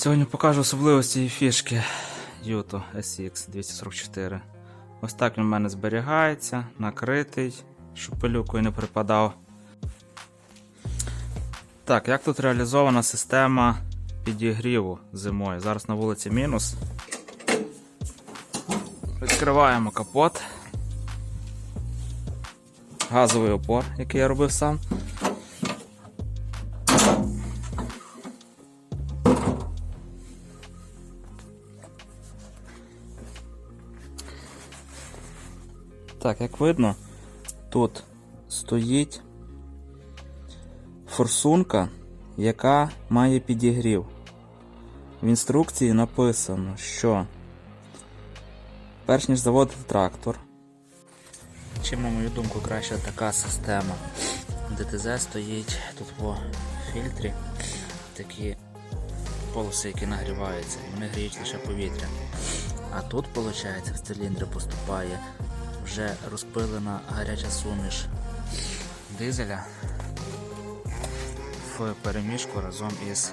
Сьогодні покажу особливості цієї фішки Yuto SX 244. Ось так він в мене зберігається, накритий, щоб пилюкою не припадав. Так, як тут реалізована система підігріву зимою? Зараз на вулиці мінус. Відкриваємо капот. Газовий опор, який я робив сам. Так, як видно, тут стоїть форсунка, яка має підігрів. В інструкції написано, що перш ніж заводити трактор, чим, на мою думку, краща така система. ДТЗ стоїть тут по фільтрі такі полоси, які нагріваються, і вони гріють лише повітря. А тут, виходить, в циліндри поступає вже розпилена гаряча суміш дизеля в перемішку разом із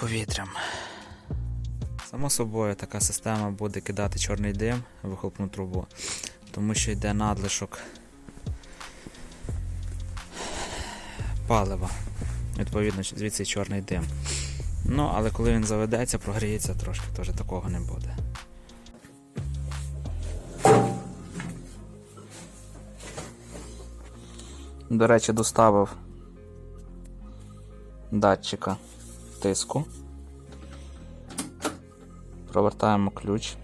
повітрям. Само собою така система буде кидати чорний дим в вихлопну трубу, тому що йде надлишок палива. Відповідно, звідси чорний дим. Ну, але коли він заведеться, прогріється трошки, теж такого не буде. До речі, доставив датчика тиску. Провертаємо ключ.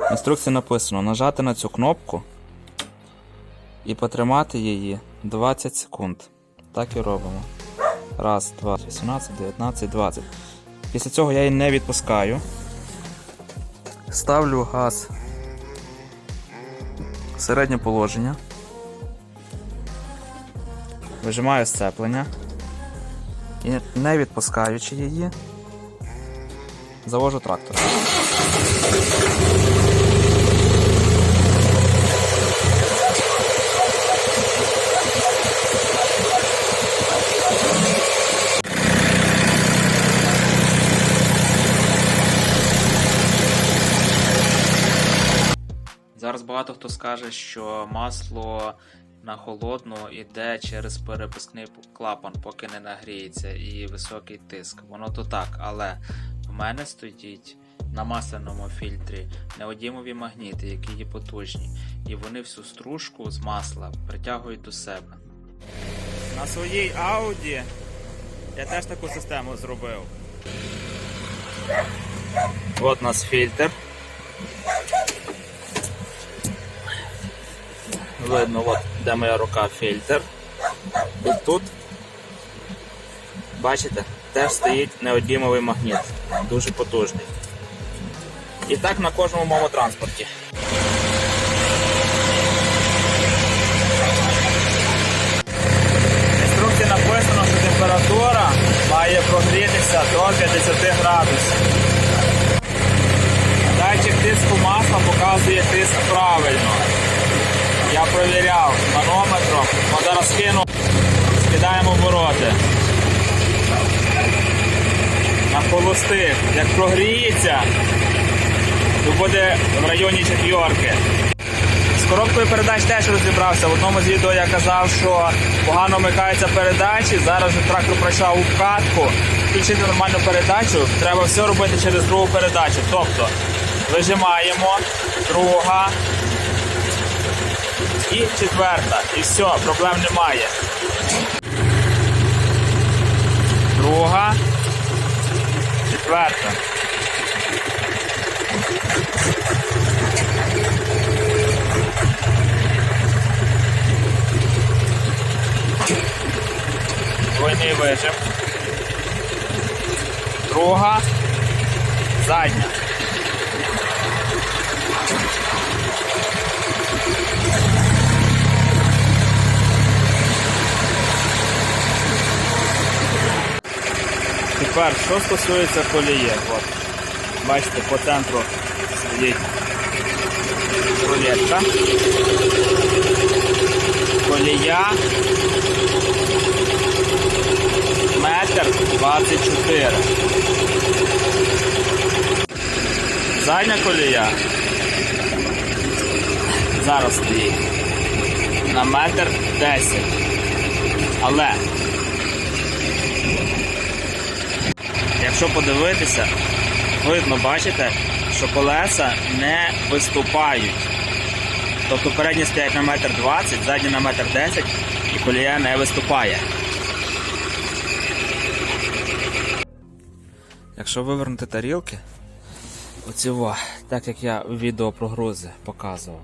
В інструкції написано нажати на цю кнопку і потримати її 20 секунд. Так і робимо. Раз, два, 18, 19, 20. Після цього я її не відпускаю. Ставлю газ в середнє положення. Вижимаю сцеплення і не відпускаючи її, завожу трактор. Зараз багато хто скаже, що масло на холодну йде через перепускний клапан, поки не нагріється, і високий тиск. Воно то так, але в мене стоїть на масляному фільтрі неодімові магніти, які є потужні, і вони всю стружку з масла притягують до себе. На своїй Audi я теж таку систему зробив. От у нас фільтр. Видно, от де моя рука фільтр. І тут, бачите, теж стоїть неодімовий магніт. Дуже потужний. І так на кожному моєму транспорті. В інструкції написано, що температура має прогрітися до 50 градусів. Датчик тиску масла показує тиск правильно. Я провіряв манометром, зараз скину, скидаємо обороти. На холостих. Як прогріється, то буде в районі четвірки. З коробкою передач теж розібрався. В одному з відео я казав, що погано вмикаються передачі. Зараз вже трактор пройшов у вкатку. Включити нормальну передачу, треба все робити через другу передачу. Тобто вижимаємо, друга, і четверта. І все, проблем немає. Друга. Четверта. Двойний вижим. Друга. Задня. Тепер, що стосується колії, от, бачите, по центру стоїть рулетка. Колія. Метр 24. Задня колія. Зараз стоїть. На метр 10. Але. Якщо подивитися, видно, бачите, що колеса не виступають. Тобто передні стоять на метр 20, задні на метр 10 і колія не виступає. Якщо вивернути тарілки, оці во, так як я в відео про грузи показував,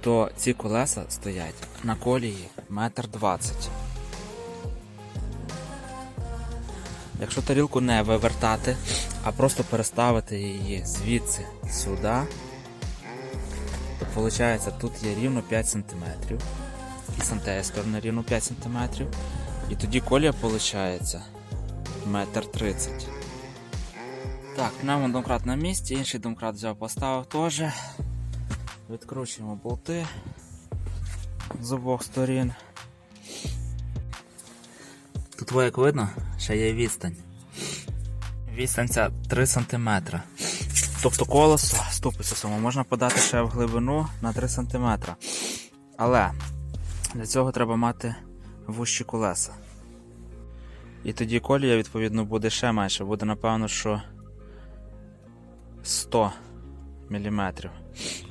то ці колеса стоять на колії метр 20. Якщо тарілку не вивертати, а просто переставити її звідси сюди, то виходить тут є рівно 5 см. І з антеї сторони рівно 5 см. І тоді колія виходить метр 30. Так, пневмо домкрат на місці, інший домкрат взяв, поставив теж. Відкручуємо болти з обох сторін. Тут як видно, ще є відстань. Відстань ця 3 см. Тобто колесо ступицю само можна подати ще в глибину на 3 см. Але для цього треба мати вущі колеса. І тоді колія, відповідно, буде ще менше. Буде, напевно, що 100 мм.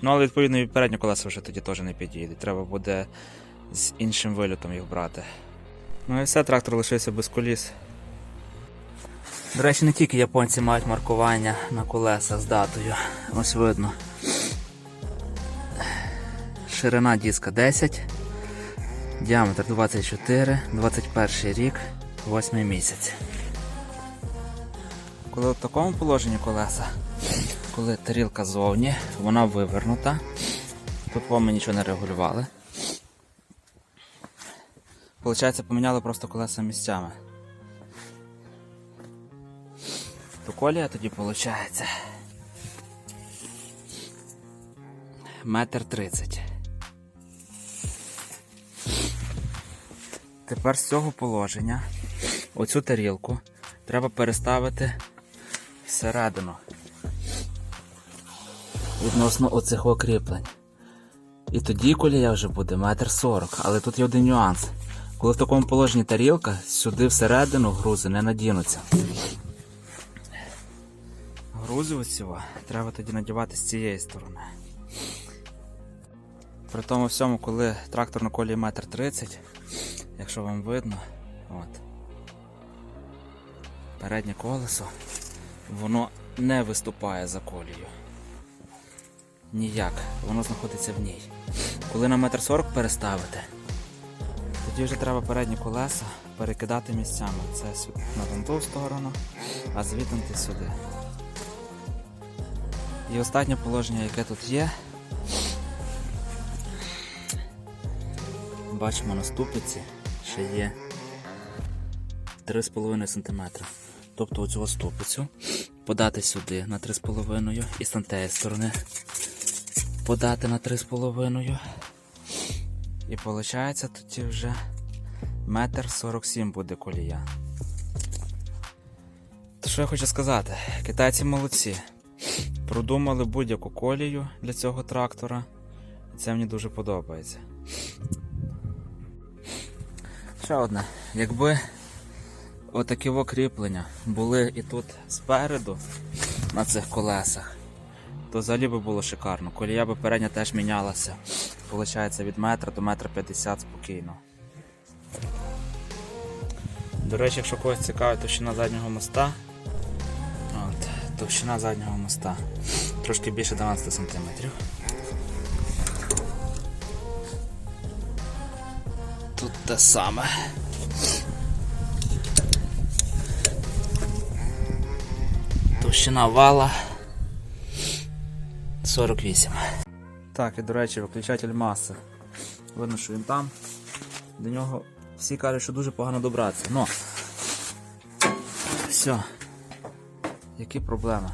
Ну, але відповідно і передні колеса вже тоді теж не підійдуть. Треба буде з іншим вильотом їх брати. Ну і все, трактор лишився без коліс. До речі, не тільки японці мають маркування на колеса з датою. Ось видно. Ширина диска 10, діаметр 24, 21 рік, 8 місяць. Коли в такому положенні колеса, коли тарілка зовні, вона вивернута, тут ми нічого не регулювали. Получається, поміняли просто колеса місцями. То колія тоді виходить метр тридцять. Тепер з цього положення оцю тарілку треба переставити всередину відносно оцих окріплень. І тоді колія вже буде метр сорок. Але тут є один нюанс. Коли в такому положенні тарілка, сюди всередину грузи не надінуться. Грузи оцього треба тоді надівати з цієї сторони. При тому всьому, коли трактор на колії метр тридцять, якщо вам видно, от, переднє колесо, воно не виступає за колією. Ніяк, воно знаходиться в ній. Коли на метр сорок переставити, тоді вже треба передні колеса перекидати місцями. Це на ту сторону, а звідти сюди. І останнє положення, яке тут є. Бачимо на ступиці, ще є 3,5 см. Тобто оцю ступицю подати сюди на 3,5 і з тієї сторони подати на 3,5. І виходить тоді вже метр 47 буде колія. То що я хочу сказати? Китайці молодці. Продумали будь-яку колію для цього трактора. Це мені дуже подобається. Ще одне. Якби отакі кріплення були і тут спереду на цих колесах, то взагалі би було шикарно. Колія би передня теж мінялася. Получається від метра до метра 50 спокійно. До речі, якщо когось цікавить товщина заднього моста, товщина заднього моста трошки більше 12 см. Тут те саме. Товщина вала 48. Так, і до речі, виключатель маси. Видно, що він там. До нього всі кажуть, що дуже погано добратися. Ну, все. Які проблеми?